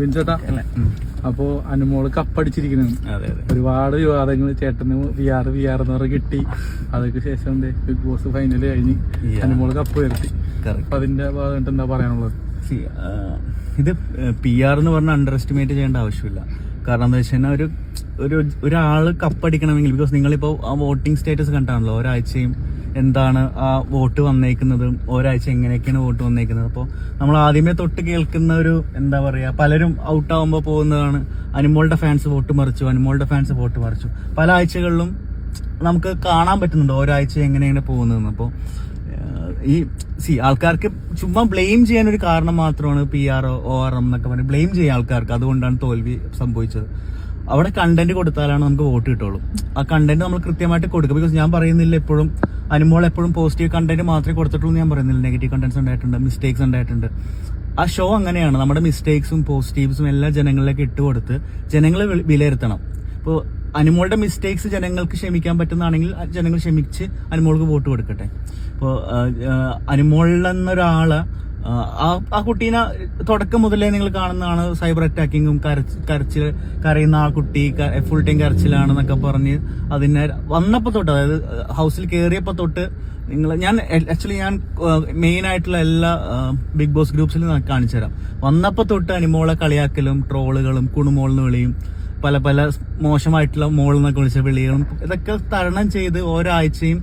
ബിൻചേട്ടാ അല്ലേ? അപ്പോ അനുമോൾ കപ്പടിച്ചിരിക്കുന്നു ഒരുപാട് വിവാദങ്ങൾ ചേട്ടന് വി ആർ വി ആർ എന്ന് പറഞ്ഞ് കിട്ടി. അതൊക്കെ ശേഷം ബിഗ് ബോസ് ഫൈനൽ കഴിഞ്ഞ്. അനുമോൾ കപ്പ് ഉയർത്തി. കറക്റ്റ് അപ്പൊ അതിന്റെ ഭാഗമായിട്ട് എന്താ പറയാനുള്ളത്? ഇത് പി ആർ എന്ന് പറഞ്ഞ അണ്ടർ എസ്റ്റിമേറ്റ് ചെയ്യേണ്ട ആവശ്യമില്ല. കാരണം എന്താ വെച്ച് കഴിഞ്ഞാൽ ഒരു ഒരു ഒരാൾ കപ്പടിക്കണമെങ്കിൽ ബിക്കോസ് നിങ്ങളിപ്പോൾ ആ വോട്ടിംഗ് സ്റ്റേറ്റസ് കണ്ടാണല്ലോ ഒരാഴ്ചയും എന്താണ് ആ വോട്ട് വന്നേക്കുന്നതും ഒരാഴ്ച എങ്ങനെയൊക്കെയാണ് വോട്ട് വന്നേക്കുന്നത്? അപ്പോൾ നമ്മൾ ആദ്യമേ തൊട്ട് കേൾക്കുന്ന ഒരു എന്താ പറയുക പലരും ഔട്ട് ആവുമ്പോൾ പോകുന്നതാണ് അനുമോളുടെ ഫാൻസ് വോട്ട് മറിച്ചു അനുമോളുടെ ഫാൻസ് വോട്ട് മറിച്ചു. പല ആഴ്ചകളിലും നമുക്ക് കാണാൻ പറ്റുന്നുണ്ട് ഒരാഴ്ച എങ്ങനെയാണ് പോകുന്നതെന്ന്. അപ്പോൾ ഈ സി ആൾക്കാർക്ക് ചുമ്മാ ബ്ലെയിം ചെയ്യാൻ ഒരു കാരണം മാത്രമാണ് P R O R M എന്നൊക്കെ പറഞ്ഞ് ബ്ലെയിം ചെയ്യാൻ ആൾക്കാർക്ക്. അതുകൊണ്ടാണ് തോൽവി സംഭവിച്ചത്. അവിടെ കണ്ടന്റ് കൊടുത്താലാണ് നമുക്ക് വോട്ട് കിട്ടുള്ളൂ. ആ കണ്ടന്റ് നമ്മൾ കൃത്യമായിട്ട് കൊടുക്കുക. ബിക്കോസ് ഞാൻ പറയുന്നില്ല എപ്പോഴും അനുമോൾ എപ്പോഴും പോസിറ്റീവ് കണ്ടന്റ് മാത്രമേ കൊടുത്തിട്ടുള്ളൂ ഞാൻ പറയുന്നില്ല. നെഗറ്റീവ് കണ്ടന്റ്സ് ഉണ്ടായിട്ടുണ്ട് മിസ്റ്റേക്സ് ഉണ്ടായിട്ടുണ്ട്. ആ ഷോ അങ്ങനെയാണ്. നമ്മുടെ മിസ്റ്റേക്സും പോസിറ്റീവ്സും എല്ലാം ജനങ്ങളിലേക്ക് ഇട്ട് കൊടുത്ത് ജനങ്ങളെ വിലയിരുത്തണം. ഇപ്പോൾ അനുമോളുടെ മിസ്റ്റേക്സ് ജനങ്ങൾക്ക് ക്ഷമിക്കാൻ പറ്റുന്നതാണെങ്കിൽ ജനങ്ങൾ ക്ഷമിച്ച് അനുമോൾക്ക് വോട്ട് കൊടുക്കട്ടെ. ഇപ്പോൾ അനുമോളിലെന്നൊരാൾ ആ, ആ കുട്ടീനെ തുടക്കം മുതലേ നിങ്ങൾ കാണുന്നതാണ് സൈബർ അറ്റാക്കിങ്ങും കരച്ച് കരച്ചിൽ കരയുന്ന ആ കുട്ടി ഫുൾ ടൈം കരച്ചിലാണെന്നൊക്കെ പറഞ്ഞ് അതിനെ വന്നപ്പോൾ തൊട്ട് അതായത് ഹൗസിൽ കയറിയപ്പോൾ തൊട്ട് നിങ്ങൾ ഞാൻ ആക്ച്വലി ഞാൻ മെയിൻ ആയിട്ടുള്ള എല്ലാ ബിഗ് ബോസ് ഗ്രൂപ്പ്സിൽ കാണിച്ചു തരാം വന്നപ്പോൾ തൊട്ട് അനിമോളെ കളിയാക്കലും ട്രോളുകളും കുണുമോളെന്ന് വിളിയും പല പല മോശമായിട്ടുള്ള മോളെന്നൊക്കെ വിളിച്ച വിളികളും ഇതൊക്കെ തരണം ചെയ്ത് ഓരോ ആഴ്ചയും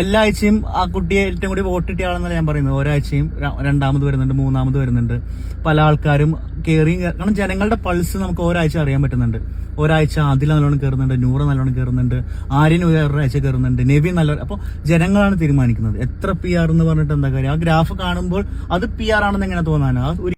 എല്ലാ ആഴ്ചയും ആ കുട്ടിയെ ഏറ്റവും കൂടി വോട്ട് കിട്ടിയാളെന്നല്ല ഞാൻ പറയുന്നത്. ഒരാഴ്ചയും രണ്ടാമത് വരുന്നുണ്ട് മൂന്നാമത് വരുന്നുണ്ട്. പല ആൾക്കാരും കയറി കാരണം ജനങ്ങളുടെ പൾസ് നമുക്ക് ഒരാഴ്ച അറിയാൻ പറ്റുന്നുണ്ട്. ഒരാഴ്ച ആദില നല്ലോണം കയറുന്നുണ്ട് നൂറ് നല്ലോണം കയറുന്നുണ്ട് ആര്യൻ ഒരാഴ്ച കയറുന്നുണ്ട് നെവി നല്ല അപ്പോൾ ജനങ്ങളാണ് തീരുമാനിക്കുന്നത്. എത്ര പി ആർ എന്ന് പറഞ്ഞിട്ട് എന്താ കാര്യം? ആ ഗ്രാഫ് കാണുമ്പോൾ അത് പി ആർ ആണെന്ന് എങ്ങനെ തോന്നാനാണ്